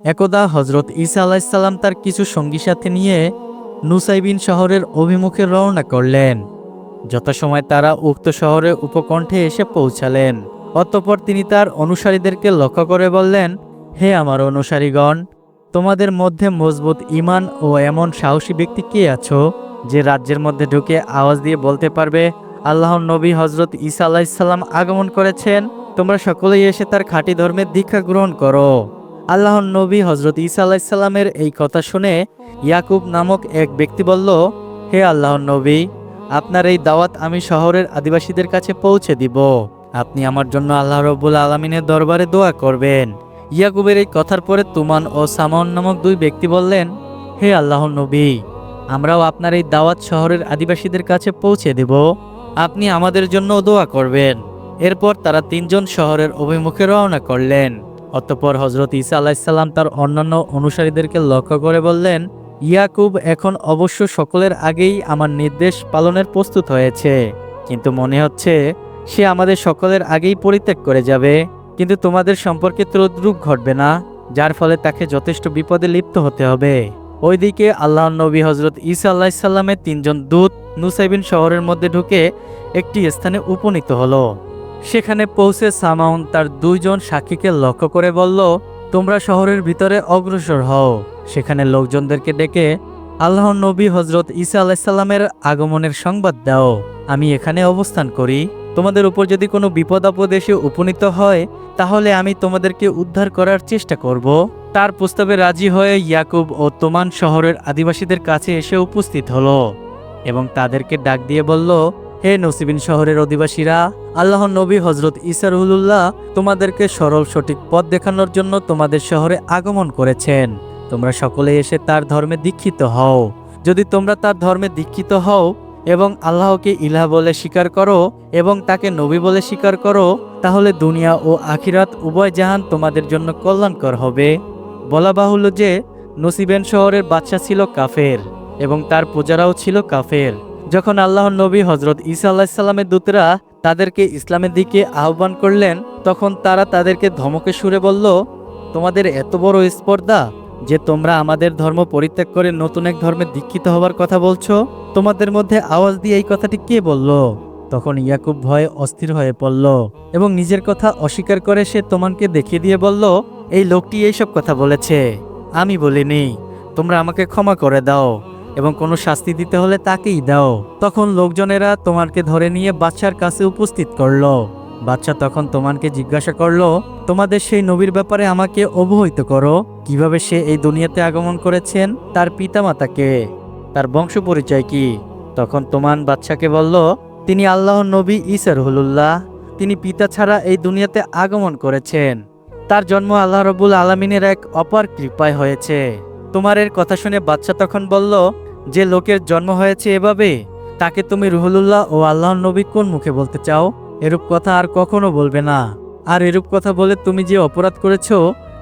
একদা হজরত ঈসা আলাইসাল্লাম তার কিছু সঙ্গী সাথে নিয়ে নুসাইবিন শহরের অভিমুখে রওনা করলেন। যথাসময় তারা উক্ত শহরে উপকণ্ঠে এসে পৌঁছালেন। অতঃপর তিনি তার অনুসারীদেরকে লক্ষ্য করে বললেন, হে আমার অনুসারীগণ, তোমাদের মধ্যে মজবুত ইমান ও এমন সাহসী ব্যক্তি কে আছো যে রাজ্যের মধ্যে ঢুকে আওয়াজ দিয়ে বলতে পারবে, আল্লাহর নবী হজরত ঈসা আলাইসাল্লাম আগমন করেছেন, তোমরা সকলেই এসে তার খাঁটি ধর্মের দীক্ষা গ্রহণ করো। আল্লাহর নবী হজরত ঈসা আলাইসাল্লামের এই কথা শুনে ইয়াকুব নামক এক ব্যক্তি বলল, হে আল্লাহর নবী, আপনার এই দাওয়াত আমি শহরের আদিবাসীদের কাছে পৌঁছে দিব। আপনি আমার জন্য আল্লাহ রব্বুল আলমিনের দরবারে দোয়া করবেন। ইয়াকুবের এই কথার পরে তুমান ও সামন নামক দুই ব্যক্তি বললেন, হে আল্লাহর নবী, আমরাও আপনার এই দাওয়াত শহরের আদিবাসীদের কাছে পৌঁছে দেব। আপনি আমাদের জন্য দোয়া করবেন। এরপর তারা তিনজন শহরের অভিমুখে রওনা করলেন। অতঃপর হজরত ঈসা আলাইসাল্লাম তার অন্যান্য অনুসারীদেরকে লক্ষ্য করে বললেন, ইয়াকুব এখন অবশ্য সকলের আগেই আমার নির্দেশ পালনের প্রস্তুত হয়েছে। কিন্তু মনে হচ্ছে, সে আমাদের সকলের আগেই পরিত্যাগ করে যাবে। কিন্তু তোমাদের সম্পর্কে ত্রদ্রুপ ঘটবে না, যার ফলে তাকে যথেষ্ট বিপদে লিপ্ত হতে হবে। ওইদিকে আল্লাহ নবী হজরত ঈসা আল্লাহিসাল্লামের তিনজন দূত নুসাইবিন শহরের মধ্যে ঢুকে একটি স্থানে উপনীত হলো। সেখানে পৌঁছে সামাউন তার দুইজন সাক্ষীকে লক্ষ্য করে বলল, তোমরা শহরের ভিতরে অগ্রসর হও। সেখানে লোকজনদেরকে ডেকে আল্লাহ নবী হজরত ঈসা আলাইসাল্লামের আগমনের সংবাদ দাও। আমি এখানে অবস্থান করি। তোমাদের উপর যদি কোনো বিপদ আপদ এসে উপনীত হয়, তাহলে আমি তোমাদেরকে উদ্ধার করার চেষ্টা করব। তার প্রস্তাবে রাজি হয়ে ইয়াকুব ও তোমান শহরের আদিবাসীদের কাছে এসে উপস্থিত হলো এবং তাদেরকে ডাক দিয়ে বলল হে নসিবিন শহরের অধিবাসীরা আল্লাহ নবী হজরত ইসারুল্লাহ তোমাদেরকে সরল সঠিক পথ দেখানোর জন্য তোমাদের শহরে আগমন করেছেন। তোমরা সকলে এসে তার ধর্মে দীক্ষিত হও। যদি তোমরা তার ধর্মে দীক্ষিত হও এবং আল্লাহকে ইলাহ বলে স্বীকার করো এবং তাকে নবী বলে স্বীকার করো, তাহলে দুনিয়া ও আখিরাত উভয় জাহান তোমাদের জন্য কল্যাণকর হবে। বলা বাহুল্য যে, নসিবেন শহরের বাদশা ছিল কাফের এবং তার পূজারাও ছিল কাফের। যখন আল্লাহর নবী হজরত ঈসা আল্লাহিসাল্লামের দূতরা তাদেরকে ইসলামের দিকে আহ্বান করলেন, তখন তারা তাদেরকে ধমকে সুরে বলল, তোমাদের এত বড় স্পর্ধা যে তোমরা আমাদের ধর্ম পরিত্যাগ করে নতুন এক ধর্মে দীক্ষিত হবার কথা বলছো? তোমাদের মধ্যে আওয়াজ দিয়ে এই কথাটি কে বলল? তখন ইয়াকুব ভয়ে অস্থির হয়ে পড়ল এবং নিজের কথা অস্বীকার করে সে তোমানকে দেখিয়ে দিয়ে বলল, এই লোকটি এইসব কথা বলেছে। আমি বলিনি, তোমরা আমাকে ক্ষমা করে দাও। এবং কোনো শাস্তি দিতে হলে তাকেই দাও। তখন লোকজনেরা তোমারকে ধরে নিয়ে বাচ্চার কাছে উপস্থিত করল। বাচ্চা তখন তোমাকে জিজ্ঞাসা করল, তোমাদের সেই নবীর ব্যাপারে আমাকে অবহিত করো। কীভাবে সে এই দুনিয়াতে আগমন করেছেন? তার পিতামাতাকে তার বংশ পরিচয় কি? তখন তোমান বাচ্চাকে বলল, তিনি আল্লাহর নবী ইসার হুলুল্লাহ তিনি পিতা ছাড়া এই দুনিয়াতে আগমন করেছেন। তার জন্ম আল্লাহ রবুল আলমিনের এক অপার কৃপায় হয়েছে। তোমার এর কথা শুনে বাচ্চা তখন বলল যে লোকের জন্ম হয়েছে এভাবে, তাকে তুমি রুহুলুল্লাহ ও আল্লাহর নবী কোন মুখে বলতে চাও? এরূপ কথা আর কখনো বলবে না। আর এরূপ কথা বলে তুমি যে অপরাধ করেছ,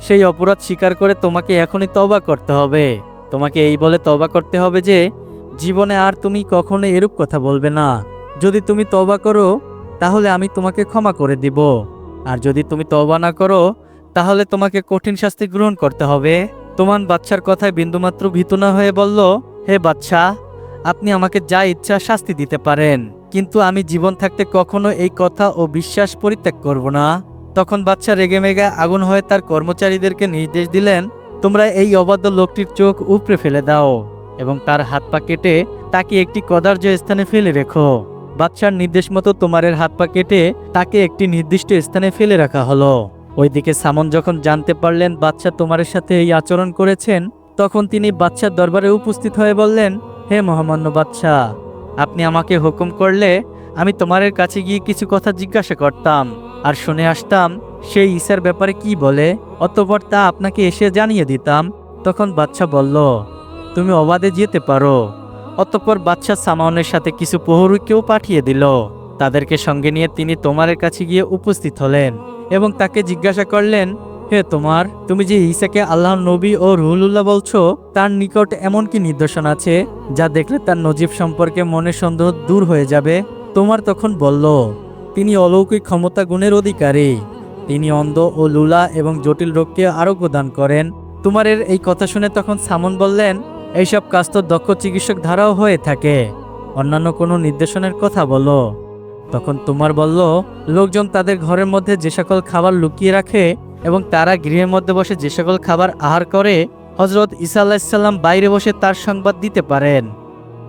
সেই অপরাধ স্বীকার করে তোমাকে এখনই তবা করতে হবে। তোমাকে এই বলে তবা করতে হবে যে, জীবনে আর তুমি কখনো এরূপ কথা বলবে না। যদি তুমি তবা করো, তাহলে আমি তোমাকে ক্ষমা করে দিব। আর যদি তুমি তবা না করো, তাহলে তোমাকে কঠিন শাস্তি গ্রহণ করতে হবে। তোমার বাচ্চার কথায় বিন্দুমাত্র ভীত না হয়ে বলল হে বাচ্চা, আপনি আমাকে যা ইচ্ছা শাস্তি দিতে পারেন, কিন্তু আমি জীবন থাকতে কখনো এই কথা ও বিশ্বাস পরিত্যাগ করব না। তখন বাচ্চা রেগে মেগে আগুন হয়ে তার কর্মচারীদেরকে নির্দেশ দিলেন, তোমরা এই অবাধ্য লোকটির চোখ উপড়ে ফেলে দাও এবং তার হাত পা কেটে তাকে একটি কদার্য স্থানে ফেলে রেখো। বাচ্চার নির্দেশ মতো তোমারের হাত পা কেটে তাকে একটি নির্দিষ্ট স্থানে ফেলে রাখা হলো। ওইদিকে সামন যখন জানতে পারলেন বাচ্চা তোমারের সাথে এই আচরণ করেছেন তখন তিনি বাচ্চার দরবারে উপস্থিত হয়ে বললেন, হে মহামান্য বাচ্চা আপনি আমাকে হুকুম করলে আমি তোমারের কাছে গিয়ে কিছু কথা জিজ্ঞাসা করতাম আর শুনে আসতাম সেই ঈশার ব্যাপারে কি বলে। অতঃপর তা আপনাকে এসে জানিয়ে দিতাম। তখন বাচ্চা বলল, তুমি অবাধে যেতে পারো। অতঃপর বাচ্চা সামাউনের সাথে কিছু প্রহরীকেও পাঠিয়ে দিল। তাদেরকে সঙ্গে নিয়ে তিনি তোমারের কাছে গিয়ে উপস্থিত হলেন এবং তাকে জিজ্ঞাসা করলেন হে তোমার, তুমি যে ঈসাকে আল্লাহ নবী ও রুহুল্লাহ বলছো, তার নিকট এমন কি নিদর্শন আছে, যা দেখলে তার নজিব সম্পর্কে মনে সন্দেহ দূর হয়ে যাবে? তোমার তখন বলল, তিনি অলৌকিক ক্ষমতা গুণের অধিকারী। তিনি অন্ধ ও লুলা এবং জটিল রোগকে আরোগ্য দান করেন। তোমারের এই কথা শুনে তখন সামন বললেন, এইসব কাজ তো দক্ষ চিকিৎসক ধারাও হয়ে থাকে। অন্যান্য কোনো নির্দেশনের কথা বলো। তখন তোমার বলল, লোকজন তাদের ঘরের মধ্যে যে সকল খাবার লুকিয়ে রাখে এবং তারা গৃহের মধ্যে বসে যে সকল খাবার আহার করে হজরত ইসা আল্লাহিসাল্লাম বাইরে বসে তার সংবাদ দিতে পারেন।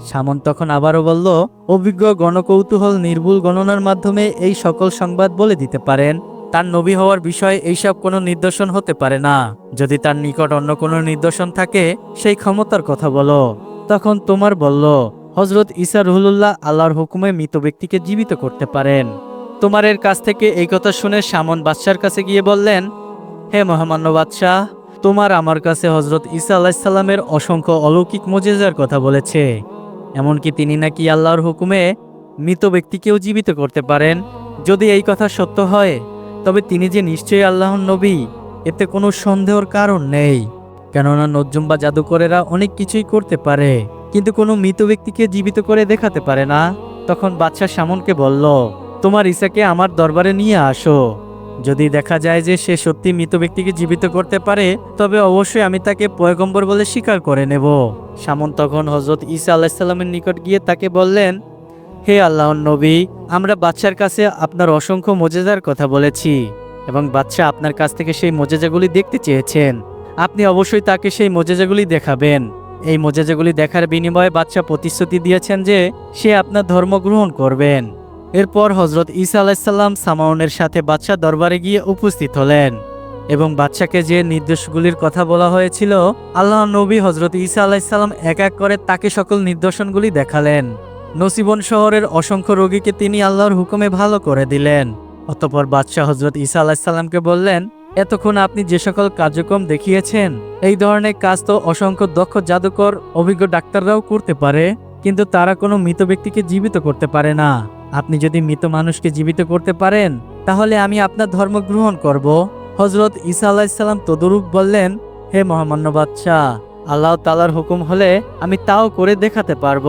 সামন তখন আবারও বলল, অভিজ্ঞ গণকৌতূহল নির্ভুল গণনার মাধ্যমে এই সকল সংবাদ বলে দিতে পারেন। তার নবী হওয়ার বিষয়ে এইসব কোনো নিদর্শন হতে পারে না। যদি তার নিকট অন্য কোনো নিদর্শন থাকে, সেই ক্ষমতার কথা বলো। তখন তোমার বলল হজরত ইসা রুহুল্লাহ আল্লাহর হুকুমে মৃত ব্যক্তিকে জীবিত করতে পারেন। তোমারের কাছ থেকে এই কথা শুনে সামন বাদশার কাছে গিয়ে বললেন, হে মহামান্য বাদশাহ, তোমার আমার কাছে হজরত ইসা আলাহিসাল্লামের অসংখ্য অলৌকিক মজেজার কথা বলেছে। এমনকি তিনি নাকি আল্লাহর হুকুমে মৃত ব্যক্তিকেও জীবিত করতে পারেন। যদি এই কথা সত্য হয়, তবে তিনি যে নিশ্চয়ই আল্লাহর নবী, এতে কোনো সন্দেহর কারণ নেই। কেননা নজ্জুম বা জাদুকরেরা অনেক কিছুই করতে পারে, কিন্তু কোনো মৃত ব্যক্তিকে জীবিত করে দেখাতে পারে না। তখন বাদশাহ সামনকে বলল তোমার ইসাকে আমার দরবারে নিয়ে আসো। যদি দেখা যায় যে সে সত্যি মৃত ব্যক্তিকে জীবিত করতে পারে, তবে অবশ্যই আমি তাকে পয়গম্বর বলে স্বীকার করে নেব। সামন তখন হজরত ঈসা আলাহিসাল্লামের নিকট গিয়ে তাকে বললেন, হে আল্লাহর নবী, আমরা বাচ্চার কাছে আপনার অসংখ্য মজেজার কথা বলেছি, এবং বাচ্চা আপনার কাছ থেকে সেই মজেজাগুলি দেখতে চেয়েছেন। আপনি অবশ্যই তাকে সেই মজেজাগুলি দেখাবেন। এই মজেজাগুলি দেখার বিনিময়ে বাচ্চা প্রতিশ্রুতি দিয়েছেন যে সে আপনার ধর্ম গ্রহণ করবেন। এরপর হজরত ঈসা আলাইসাল্লাম সামাউনের সাথে বাচ্চা দরবারে গিয়ে উপস্থিত হলেন এবং বাচ্চাকে যে নির্দেশগুলির কথা বলা হয়েছিল আল্লাহ নবী হজরত ঈসা আলাইসাল্লাম এক এক করে তাকে সকল নিদর্শনগুলি দেখালেন। নসিবন শহরের অসংখ্য রোগীকে তিনি আল্লাহর হুকুমে ভালো করে দিলেন। অতপর বাদশাহ হজরত ঈসা আলাহিসাল্লামকে বললেন, এতক্ষণ আপনি যে সকল কার্যক্রম দেখিয়েছেন, এই ধরনের কাজ তো অসংখ্য দক্ষ জাদুকর, অভিজ্ঞ ডাক্তাররাও করতে পারে, কিন্তু তারা কোনো মৃত ব্যক্তিকে জীবিত করতে পারে না। আপনি যদি মৃত মানুষকে জীবিত করতে পারেন, তাহলে আমি আপনার ধর্ম গ্রহণ করব। হজরত ঈসা আলাহিসাল্লাম তদরূপ বললেন, হে মহামান্য বাদশাহ আল্লাহ তালার হুকুম হলে আমি তাও করে দেখাতে পারব।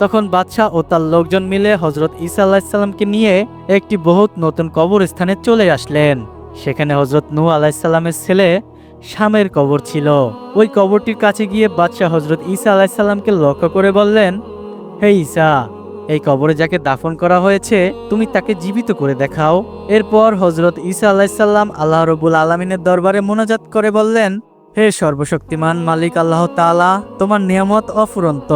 তখন বাদশাহ ও তার লোকজন মিলে হজরত ঈসা আলাহিসাল্লামকে নিয়ে একটি বহুত নতুন কবরস্থানে চলে আসলেন। সেখানে হজরত নূ আলাহিসাল্লামের ছেলে শামের কবর ছিল। ওই কবরটির কাছে গিয়ে বাদশাহ হজরত ঈসা আলাহিসাল্লামকে লক্ষ্য করে বললেন, হে ঈসা এই কবরে যাকে দাফন করা হয়েছে, তুমি তাকে জীবিত করে দেখাও। এরপর হজরত ঈসা আলাহিসাল্লাম আল্লাহ রবুল আলমিনের দরবারে মোনাজাত করে বললেন, হে সর্বশক্তিমান মালিক আল্লাহ তাআলা, তোমার নিয়ামত অফুরন্ত।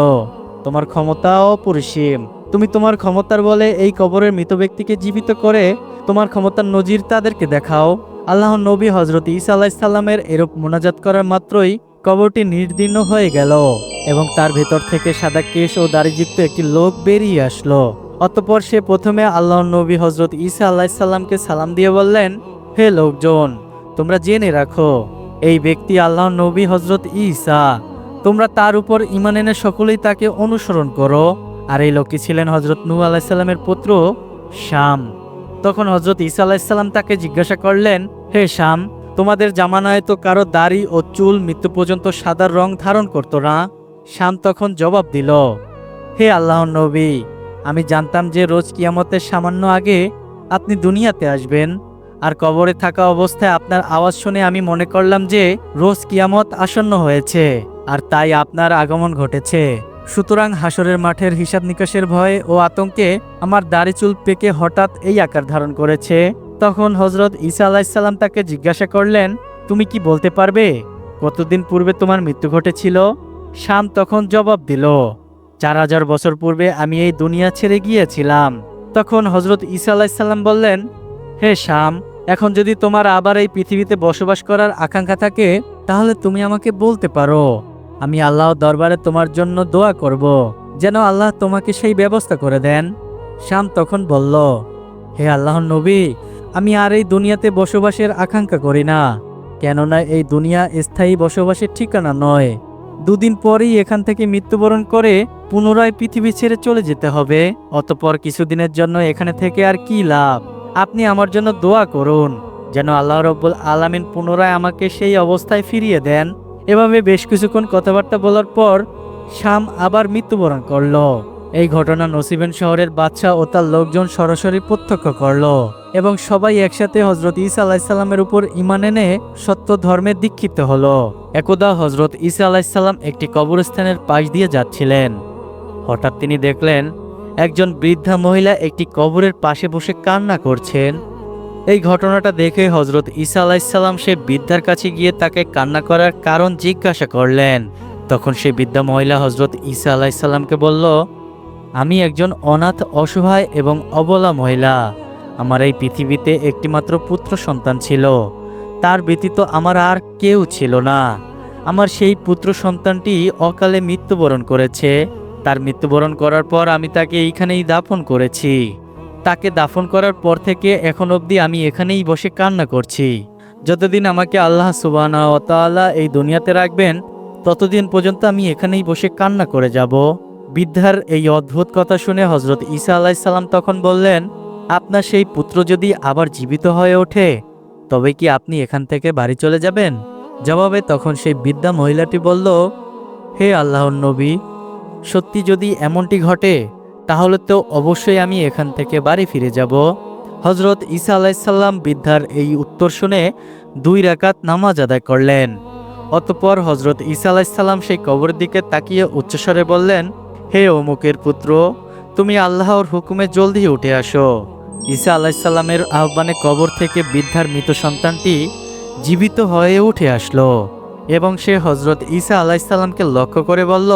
তোমার ক্ষমতা অপরিসীম। তুমি তোমার ক্ষমতার বলে এই কবরের মৃত ব্যক্তিকে জীবিত করে তোমার ক্ষমতার নজির তাদেরকে দেখাও। আল্লাহ নবী হজরত ঈসা আলাহিসাল্লামের এরূপ মোনাজাত করার মাত্রই কবরটি নির্দীর্ণ হয়ে গেল এবং তার ভেতর থেকে সাদা কেশ ও দাড়িযুক্ত একটি লোক বেরিয়ে আসলো। অতপর সে প্রথমে আল্লাহ নবী হজরত ঈসা আলাহিসাল্লামকে সালাম দিয়ে বললেন, হে লোকজন, তোমরা জেনে রাখো, এই ব্যক্তি আল্লাহ নবী হজরত ঈসা। তোমরা তার উপর ইমান এনে সকলেই তাকে অনুসরণ করো। আর এই লোকটি ছিলেন হজরত নূ আলাহিসাল্লামের পুত্র শাম। তখন হজরত ঈসা আলাহিসাল্লাম তাকে জিজ্ঞাসা করলেন, হে শাম তোমাদের জামানায় তো কারও দাড়ি ও চুল মৃত্যু পর্যন্ত সাদার রং ধারণ করতো না। শাম তখন জবাব দিল, হে আল্লাহ নবী, আমি জানতাম যে রোজ কিয়ামতের সামান্য আগে আপনি দুনিয়াতে আসবেন। আর কবরে থাকা অবস্থায় আপনার আওয়াজ শুনে আমি মনে করলাম যে রোজ কিয়ামত আসন্ন হয়েছে, আর তাই আপনার আগমন ঘটেছে। সুতরাং হাসরের মাঠের হিসাব নিকাশের ভয়ে ও আতঙ্কে আমার দাড়ি চুল পেকে হঠাৎ এই আকার ধারণ করেছে। তখন হজরত ঈসা আলাইসাল্লাম তাকে জিজ্ঞাসা করলেন, তুমি কি বলতে পারবে? কতদিন পূর্বে তোমার মৃত্যু ঘটেছিল? শাম তখন জবাব দিল, চার হাজার বছর পূর্বে আমি এই দুনিয়া ছেড়ে গিয়েছিলাম। তখন হজরত ঈসা আলাইসাল্লাম বললেন, হে শাম, এখন যদি তোমার আবার এই পৃথিবীতে বসবাস করার আকাঙ্ক্ষা থাকে, তাহলে তুমি আমাকে বলতে পারো। আমি আল্লাহ দরবারে তোমার জন্য দোয়া করব, যেন আল্লাহ তোমাকে সেই ব্যবস্থা করে দেন। শাম তখন বলল, হে আল্লাহ নবী আমি আর এই দুনিয়াতে বসবাসের আকাঙ্ক্ষা করি না, কেননা এই দুনিয়া স্থায়ী বসবাসের ঠিকানা নয়। দুদিন পরেই এখান থেকে মৃত্যুবরণ করে পুনরায় পৃথিবী ছেড়ে চলে যেতে হবে। অতপর কিছুদিনের জন্য এখানে থেকে আর কি লাভ? আপনি আমার জন্য দোয়া করুন, যেন আল্লাহ রব্বুল আলামিন পুনরায় আমাকে সেই অবস্থায় ফিরিয়ে দেন। এভাবে বেশ কিছুক্ষণ কথাবার্তা বলার পর শাম আবার মৃত্যুবরণ করল। এই ঘটনা নসিবেন শহরের বাদশাহ ও তার লোকজন সরাসরি প্রত্যক্ষ করল। এবং সবাই একসাথে হজরত ঈসা আলাইসাল্লামের উপর ইমান এনে সত্য ধর্মে দীক্ষিত হলো। একদা হজরত ঈসা আলাইসাল্লাম একটি কবরস্থানের পাশ দিয়ে যাচ্ছিলেন। হঠাৎ তিনি দেখলেন, একজন বৃদ্ধা মহিলা একটি কবরের পাশে বসে কান্না করছেন। এই ঘটনাটা দেখে হজরত ঈসা আলাইসাল্লাম সে বৃদ্ধার কাছে গিয়ে তাকে কান্না করার কারণ জিজ্ঞাসা করলেন। তখন সে বৃদ্ধা মহিলা হজরত ঈসা আলাইসাল্লামকে বলল, আমি একজন অনাথ, অসহায় এবং অবলা মহিলা। আমার এই পৃথিবীতে একটিমাত্র পুত্র সন্তান ছিল। তার ব্যতীত আমার আর কেউ ছিল না। আমার সেই পুত্র সন্তানটি অকালে মৃত্যুবরণ করেছে। তার মৃত্যুবরণ করার পর আমি তাকে এইখানেই দাফন করেছি। তাকে দাফন করার পর থেকে এখন অবধি আমি এখানেই বসে কান্না করছি। যতদিন আমাকে আল্লাহ ও এই দুনিয়াতে রাখবেন, ততদিন পর্যন্ত আমি এখানেই বসে কান্না করে যাব। বৃদ্ধার এই অদ্ভুত কথা শুনে হজরত ঈসা আলাইসাল্লাম তখন বললেন আপনার সেই পুত্র যদি আবার জীবিত হয়ে ওঠে, তবে কি আপনি এখান থেকে বাড়ি চলে যাবেন? জবাবে তখন সেই বৃদ্ধা মহিলাটি বলল, হে আল্লাহর নবী, সত্যি যদি এমনটি ঘটে, তাহলে তো অবশ্যই আমি এখান থেকে বাড়ি ফিরে যাব। হজরত ঈসা আলাইসাল্লাম বৃদ্ধার এই উত্তর শুনে দুই রাকাত নামাজ আদায় করলেন। অতপর হজরত ঈসা আলাইসাল্লাম সেই কবরের দিকে তাকিয়ে উচ্চস্বরে বললেন, হে অমুকের পুত্র, তুমি আল্লাহর হুকুমে জলদি উঠে আসো। ঈসা আলাইসাল্লামের আহ্বানে কবর থেকে বৃদ্ধার মৃত সন্তানটি জীবিত হয়ে উঠে আসলো এবং সে হজরত ঈসা আলাইসাল্লামকে লক্ষ্য করে বলল,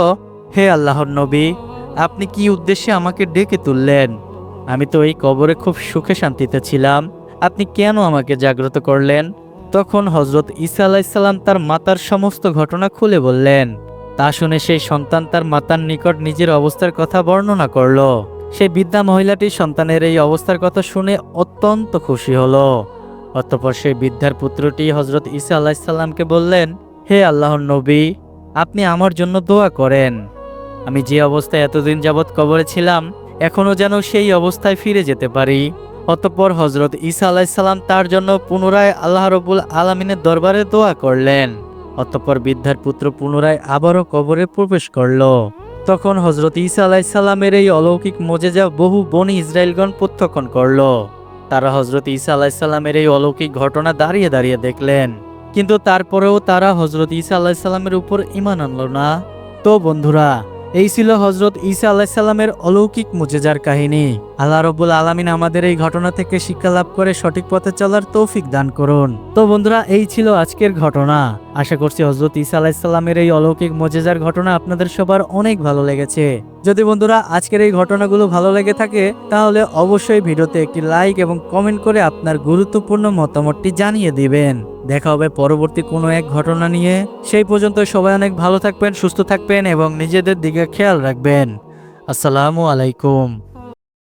হে আল্লাহর নবী, আপনি কি উদ্দেশ্যে আমাকে ডেকে তুললেন? আমি তো এই কবরে খুব সুখে শান্তিতে ছিলাম। আপনি কেন আমাকে জাগ্রত করলেন? তখন হজরত ঈসা আলাইসাল্লাম তার মাতার সমস্ত ঘটনা খুলে বললেন। তা শুনে সেই সন্তান তার মাতার নিকট নিজের অবস্থার কথা বর্ণনা করল। সেই বৃদ্ধা মহিলাটি সন্তানের এই অবস্থার কথা শুনে অত্যন্ত খুশি হলো। অতঃপর সেই বৃদ্ধার পুত্রটি হজরত ঈসা আলাইসাল্লামকে বললেন, হে আল্লাহর নবী, আপনি আমার জন্য দোয়া করেন। আমি যে অবস্থায় এতদিন যাবৎ কবরে ছিলাম এখনও যেন সেই অবস্থায় ফিরে যেতে পারি। অতঃপর হজরত ঈসা আলাইসাল্লাম তার জন্য পুনরায় আল্লাহ রবুল আলমিনের দরবারে দোয়া করলেন। অতঃপর বৃদ্ধার পুত্র পুনরায় আবারও কবরে প্রবেশ করল। তখন হজরত ইসা আলাইসাল্লামের এই অলৌকিক মোজেজা বহু বনি ইসরায়েলগণ প্রত্যক্ষণ করল। তারা হজরত ইসা আলাইসাল্লামের এই অলৌকিক ঘটনা দাঁড়িয়ে দাঁড়িয়ে দেখলেন। কিন্তু তারপরেও তারা হজরত ইসা আলাইসাল্লামের উপর ইমান আনল না। তো বন্ধুরা, এই ছিল হজরত ইসা আলাইসাল্লামের অলৌকিক মোজেজার কাহিনী। আল্লাহ রব্বুল আলমিন আমাদের এই ঘটনা থেকে শিক্ষা লাভ করে সঠিক পথে চলার তৌফিক দান করুন। তো বন্ধুরা, এই ছিল আজকের ঘটনা। আশা করছি হজরত ঈসা আলাইসাল্লামের এই অলৌকিক মজেজার ঘটনা আপনাদের সবার অনেক ভালো লেগেছে। যদি বন্ধুরা আজকের এই ঘটনাগুলো ভালো লেগে থাকে, তাহলে অবশ্যই ভিডিওতে একটি লাইক এবং কমেন্ট করে আপনার গুরুত্বপূর্ণ মতামতটি জানিয়ে দিবেন। দেখা হবে পরবর্তী কোনো এক ঘটনা নিয়ে। সেই পর্যন্ত সবাই অনেক ভালো থাকবেন, সুস্থ থাকবেন এবং নিজেদের দিকে খেয়াল রাখবেন। আসসালামু আলাইকুম।